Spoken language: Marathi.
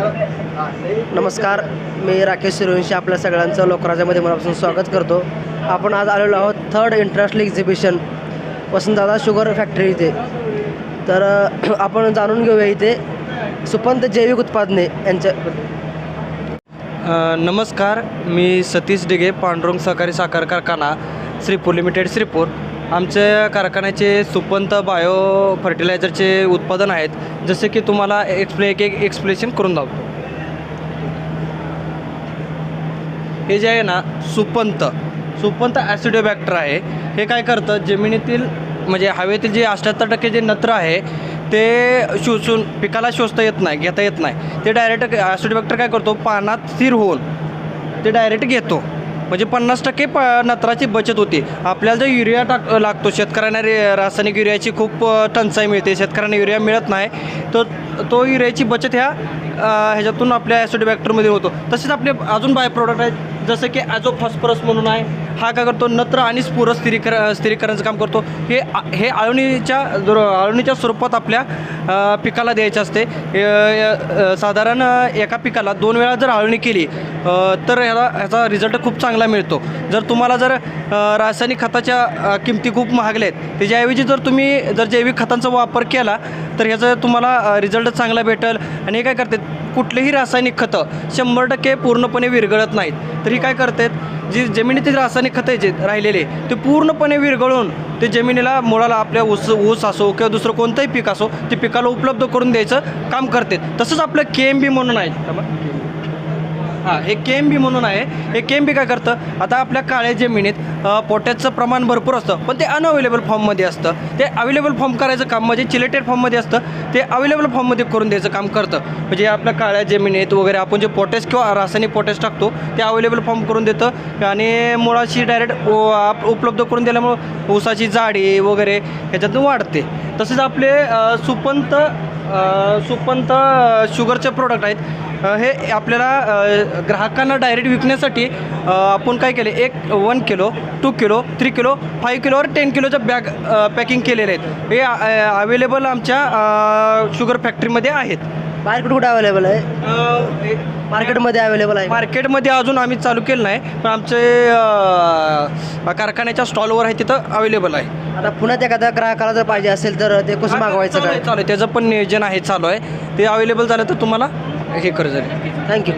नमस्कार मी राकेश शिरोंशी आपल्या सगळ्यांचं लोकराजामध्ये मनापासून स्वागत करतो. आपण आज आलेलो आहोत third international exhibition Vasantdada sugar factory इथे. तर आपण जाणून घेऊया इथे सुपंत जैविक उत्पादने यांच्या नमस्कार मी सतीश डिगे पांडुरंग सहकारी साखर कारखाना श्रीपूर लिमिटेड श्रीपूर. आमच्या कारखान्याचे सुपंत बायो फर्टिलायझरचे उत्पादन आहेत. जसे की तुम्हाला एक्सप्ले एक एक एक्सप्लेशन करून दाखवतो. हे जे आहे ना सुपंत. सुपंत ॲसिडोबॅक्टर आहे. हे काय करतं? जमिनीतील म्हणजे हवेतील जे अठ्ठ्याहत्तर टक्के जे नत्र आहे ते शोषून पिकाला शोषता येत नाही घेता येत नाही. ते डायरेक्ट ॲसिडोबॅक्टर काय करतो? पानात स्थिर होऊन ते डायरेक्ट घेतो. म्हणजे पन्नास टक्के प नत्राची बचत होते. आपल्याला जर युरिया टाक लागतो शेतकऱ्यांना रे रासायनिक युरियाची खूप टंचाई मिळते. शेतकऱ्यांना युरिया मिळत नाही. तर तो युरियाची बचत ह्या ह्याच्यातून आपल्या ॲसिडोबॅक्टरमध्ये होतो. तसेच आपले अजून बाय प्रोडक्ट आहेत. जसं की ॲजो फॉस्फरस म्हणून आहे. हा काय करतो? नत्र आणि स्फुर स्थिरीकर स्थिरीकरणाचं काम करतो. हे आ- हे अळणीच्या दुर अळणीच्या स्वरूपात आपल्या पिकाला द्यायचे असते. साधारण एका पिकाला दोन वेळा जर अळणी केली तर ह्याला ह्याचा रिझल्ट खूप चांगला मिळतो. जर तुम्हाला जर रासायनिक खताच्या किमती खूप महागल्या आहेत त्याच्याऐवजी जर तुम्ही जर जैविक खतांचा वापर केला तर ह्याचा तुम्हाला रिझल्ट चांगला भेटेल. आणि हे काय करतात? कुठलेही रासायनिक खतं शंभर टक्के पूर्णपणे विरघळत नाहीत. तर ही काय करतात? जी जमिनीतील रासायनिक खतं जे राहिलेले ते पूर्णपणे विरघळून ते जमिनीला मुळाला आपल्या ऊस ऊस असो किंवा दुसरं कोणतंही पीक असो ते पिकाला उपलब्ध करून द्यायचं काम करते. तसंच आपलं के एम बी म्हणून आहे. हां हे के एम बी म्हणून आहे. हे के एम बी काय करतं? आता आपल्या काळ्या जमिनीत पोटॅशचं प्रमाण भरपूर असतं पण ते अनअवेलेबल फॉर्ममध्ये असतं. ते अवेलेबल फॉर्म करायचं काम म्हणजे चिलेटेड फॉर्ममध्ये असतं. ते अवेलेबल फॉर्ममध्ये करून द्यायचं काम करतं. म्हणजे आपल्या काळ्या जमिनीत वगैरे आपण जे पोटॅश किंवा रासायनिक पोटॅश टाकतो ते अवेलेबल फॉर्म करून देतं. आणि मुळाशी डायरेक्ट उपलब्ध करून दिल्यामुळं ऊसाची जाडी वगैरे ह्याच्यातून वाढते. तसेच आपले सुपंत सुपंत शुगरचे प्रोडक्ट आहेत. हे आपल्याला ग्राहकांना डायरेक्ट विकण्यासाठी आपण काय केले? एक one kilo two kilo three kilo five किलोवर ten किलोच्या बॅग पॅकिंग केलेले आहेत. हे अवेलेबल आमच्या शुगर फॅक्टरीमध्ये आहेत. मार्केट कुठे अवेलेबल आहे? मार्केटमध्ये अवेलेबल आहे. मार्केटमध्ये अजून आम्ही चालू केलं नाही पण आमचे कारखान्याच्या स्टॉलवर आहे तिथं अवेलेबल आहे. आता पुण्यात एखाद्या ग्राहकाला जर पाहिजे असेल तर ते कसं मागवायचं काय? चालू आहे. त्याचं पण नियोजन आहे चालू आहे. ते अवेलेबल झालं तर तुम्हाला हे करू जाईल थँक्यू